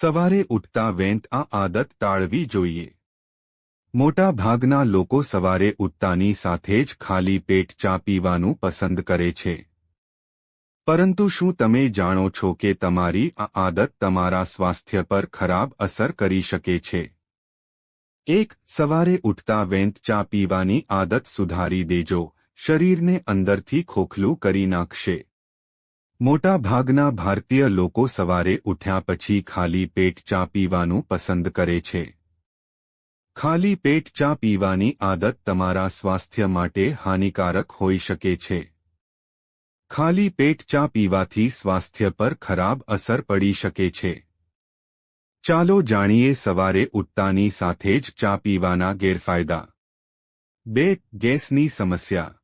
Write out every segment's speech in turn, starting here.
સવારે ઉઠતા વેંત આ આદત ટાળવી જોઈએ. મોટા ભાગના લોકો સવારે ઉઠતાની સાથે જ ખાલી પેટ ચા પીવાનું પસંદ કરે છે. પરંતુ શું તમે જાણો છો કે તમારી આ આદત તમારા સ્વાસ્થ્ય પર ખરાબ અસર કરી શકે છે? એક, સવારે ઉઠતા વેંત ચા પીવાની આદત સુધારી દેજો. શરીરને અંદરથી ખોખલું કરી નાખશે. મોટા ભાગના ભારતીય લોકો સવારે ઉઠ્યા પછી ખાલી પેટ ચા પીવાનું પસંદ કરે છે. ખાલી પેટ ચા પીવાની આદત તમારા સ્વાસ્થ્ય માટે હાનિકારક હોઈ શકે છે. ખાલી પેટ ચા પીવાથી સ્વાસ્થ્ય પર ખરાબ અસર પડી શકે છે. ચાલો જાણીએ સવારે ઉઠતાની સાથે જ ચા પીવાના ગેરફાયદા. બે, ગેસની સમસ્યા.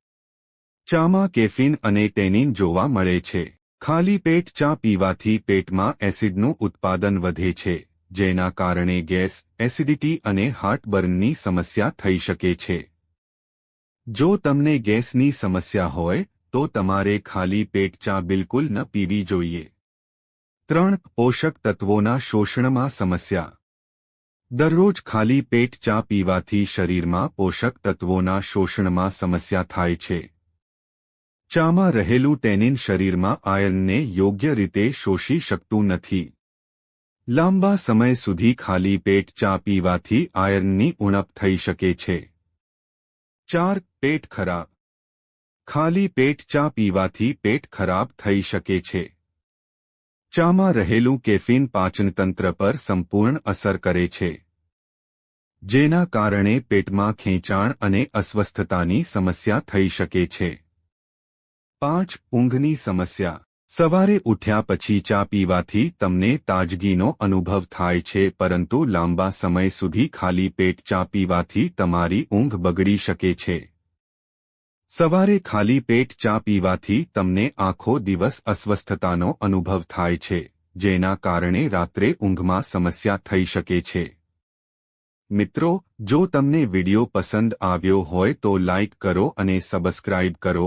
ચામાં કેફીન અને ટેનિન જોવા મળે છે. ખાલી પેટ ચા પીવાથી પેટમાં એસિડનું ઉત્પાદન વધે છે, જેના કારણે ગેસ, એસિડિટી અને હાર્ટબર્નની સમસ્યા થઈ શકે છે. જો તમને ગેસની સમસ્યા હોય, તો તમારે ખાલી પેટ ચા બિલકુલ ન પીવી જોઈએ. ત્રણ પોષક તત્વોના શોષણમાં સમસ્યા. દરરોજ ખાલી પેટ ચા પીવાથી શરીરમાં પોષક તત્વોના શોષણમાં સમસ્યા થાય છે. ચામાં રહેલું ટેનિન શરીરમાં આયર્નને યોગ્ય રીતે શોષી શકતું નથી. લાંબા સમય સુધી ખાલી પેટ ચા પીવાથી આયર્નની ઉણપ થઈ શકે છે. ચાર, પેટ ખરાબ. ખાલી પેટ ચા પીવાથી પેટ ખરાબ થઈ શકે છે. ચામાં રહેલું કેફીન પાચનતંત્ર પર સંપૂર્ણ અસર કરે છે. જેના કારણે પેટમાં ખેંચાણ અને અસ્વસ્થતાની સમસ્યા થઈ શકે છે. પાંચ ઊંઘની સમસ્યા. સવારે ઉઠ્યા પછી ચા પીવાથી તમને તાજગીનો અનુભવ થાય છે, પરંતુ લાંબા સમય સુધી ખાલી પેટ ચા પીવાથી તમારી ઊંઘ બગડી શકે છે. સવારે ખાલી પેટ ચા પીવાથી તમને આખો દિવસ અસ્વસ્થતાનો અનુભવ થાય છે, જેના કારણે રાત્રે ઊંઘમાં સમસ્યા થઈ શકે છે. મિત્રો, જો તમને વિડિયો પસંદ આવ્યો હોય તો લાઇક કરો અને સબસ્ક્રાઇબ કરો.